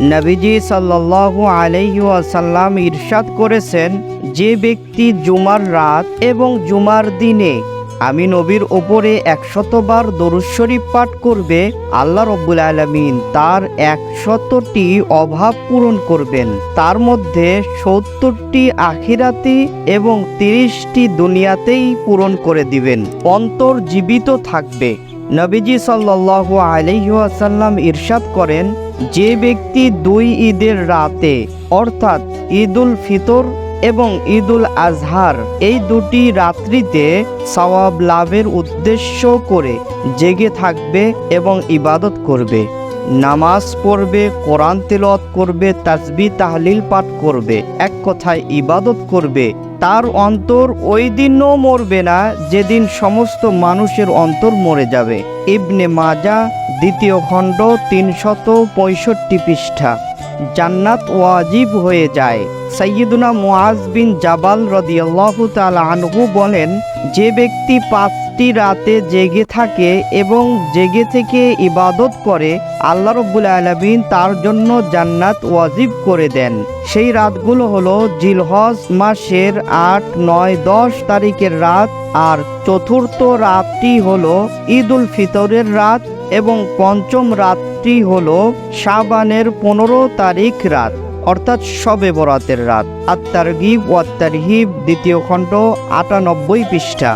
নবীজি সাল্লাল্লাহু আলাইহি ইরশাদ করেছেন, যে ব্যক্তি জুমার রাত এবং জুমার দিনে আমি নবীর ওপরে একশতবার দরুদ শরীফ পাঠ করবে, আল্লাহ রব্বুল আলমিন তার একশতটি অভাব পূরণ করবেন। তার মধ্যে সত্তরটি আখিরাতি এবং তিরিশটি দুনিয়াতেই পূরণ করে দিবেন। অন্তর জীবিত থাকবে। নবীজি সাল্লাহ আলাইহি ওয়াসাল্লাম ইরশাদ করেন, যে ব্যক্তি দুই ঈদের রাতে, অর্থাৎ ঈদুল ফিতর এবং ঈদুল আজহার, এই দুটি রাত্রিতে সওয়াব লাভের উদ্দেশ্য করে জেগে থাকবে এবং ইবাদত করবে। নামাজ পড়বে, কোরআন তেলত করবে তাজবি তাহলিল পাঠ করবে, এক কথায় ইবাদত করবে, তার অন্তর ওই দিনও মরবে না, যেদিন সমস্ত মানুষের অন্তর মরে যাবে। ইবনে মাজা দ্বিতীয় খণ্ড, তিনশত পঁয়ষট্টি পৃষ্ঠা। জান্নাত ওয়াজিব হয়ে যায়। সৈয়দুনা মুআজ বিন জাবাল রদিয়াল্লাহু তাআলা আনহু বলেন, যে ব্যক্তি পাঁচটি রাতে জেগে থাকে এবং জেগে থেকে ইবাদত করে, আল্লাহ রব্বুল আলামিন তার জন্য জান্নাত ওয়াজিব করে দেন। সেই রাতগুলো হলো জিলহজ মাসের আট, নয়, দশ তারিখের রাত, আর চতুর্থ রাতটি হলো ঈদ উল ফিতরের রাত এবং পঞ্চম রাতটি হলো শাবানের পনেরো তারিখ রাত। অর্থাৎ সবে বরাতের রাত। আত্মার গিব ও আত্মার হিব দ্বিতীয় খণ্ড আটানব্বই পৃষ্ঠা।